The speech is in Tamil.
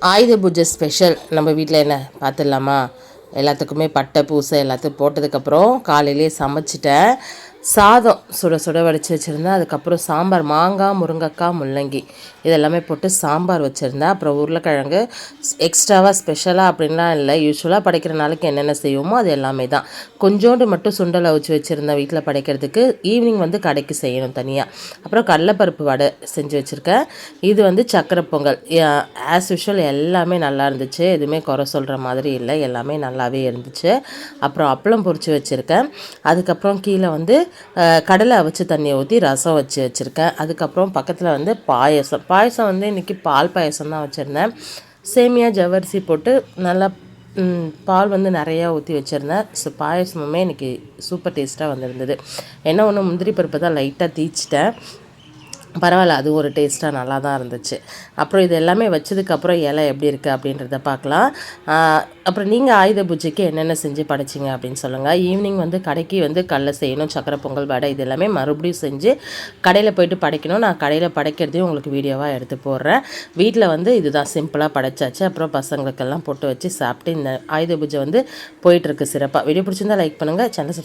ஆயுத பூஜை ஸ்பெஷல் நம்ம வீட்டில் என்ன பார்த்துடலாமா எல்லாத்துக்குமே பட்டை பூசை எல்லாத்தையும் போட்டதுக்கப்புறம் காலையிலே சமைச்சிட்டேன். சாதம் சுட சுட வடித்து வச்சுருந்தேன். அதுக்கப்புறம் சாம்பார் மாங்காய் முருங்கைக்காய் முள்ளங்கி இதெல்லாமே போட்டு சாம்பார் வச்சுருந்தேன். அப்புறம் உருளைக்கிழங்கு எக்ஸ்ட்ராவாக ஸ்பெஷலாக அப்படின்லாம் இல்லை. யூஸ்வலாக படைக்கிற நாளைக்கு என்னென்ன செய்வோமோ அது எல்லாமே தான். கொஞ்சோண்டு மட்டும் சுண்டலை வச்சு வச்சுருந்தேன் வீட்டில் படைக்கிறதுக்கு. ஈவினிங் வந்து கடைக்கு செய்யணும் தனியாக அப்புறம் கடலைப்பருப்பு வடை செஞ்சு வச்சுருக்கேன். இது வந்து சக்கரை பொங்கல். ஆஸ் யூஷுவல் எல்லாமே நல்லா இருந்துச்சு. எதுவுமே குறை சொல்கிற மாதிரி இல்லை. எல்லாமே நல்லாவே இருந்துச்சு. அப்புறம் அப்பளம் பொறிச்சு வச்சுருக்கேன். அதுக்கப்புறம் கீழே வந்து கடலை அவிச்சு தண்ணியை ஊற்றி ரசம் வச்சு வச்சுருக்கேன். அதுக்கப்புறம் பக்கத்தில் வந்து பாயசம். பாயசம் வந்து இன்றைக்கி பால் பாயசம் தான் வச்சுருந்தேன். சேமியா ஜவ்வரிசி போட்டு நல்லா பால் வந்து நிறையா ஊற்றி வச்சுருந்தேன். ஸோ பாயசமுமே இன்றைக்கி சூப்பர் டேஸ்ட்டாக வந்திருந்தது. என்ன ஒன்று முந்திரி பருப்பு தான் லைட்டாக தீச்சிட்டேன். பரவாயில்ல அது ஒரு டேஸ்ட்டாக நல்லா தான் இருந்துச்சு. அப்புறம் இது எல்லாமே வச்சதுக்கப்புறம் இலை எப்படி இருக்குது அப்படின்றத பார்க்கலாம். அப்புறம் நீங்கள் ஆயுத பூஜைக்கு என்னென்ன செஞ்சு படைச்சிங்க அப்படின்னு சொல்லுங்கள் ஈவினிங் வந்து கடைக்கு வந்து கடல செய்யணும் சக்கரை பொங்கல் வடை இது எல்லாமே மறுபடியும் செஞ்சு கடையில் போயிட்டு படைக்கணும். நான் கடையில் படைக்கிறதையும் உங்களுக்கு வீடியோவாக எடுத்து போடுறேன். வீட்டில் வந்து இதுதான் சிம்பிளாக படைச்சாச்சு. அப்புறம் பசங்களுக்கெல்லாம் போட்டு வச்சு சாப்பிட்டு இந்த ஆயுத பூஜை வந்து போயிட்டுருக்கு சிறப்பாக வீடியோ பிடிச்சிருந்தா லைக் பண்ணுங்கள் சேனல்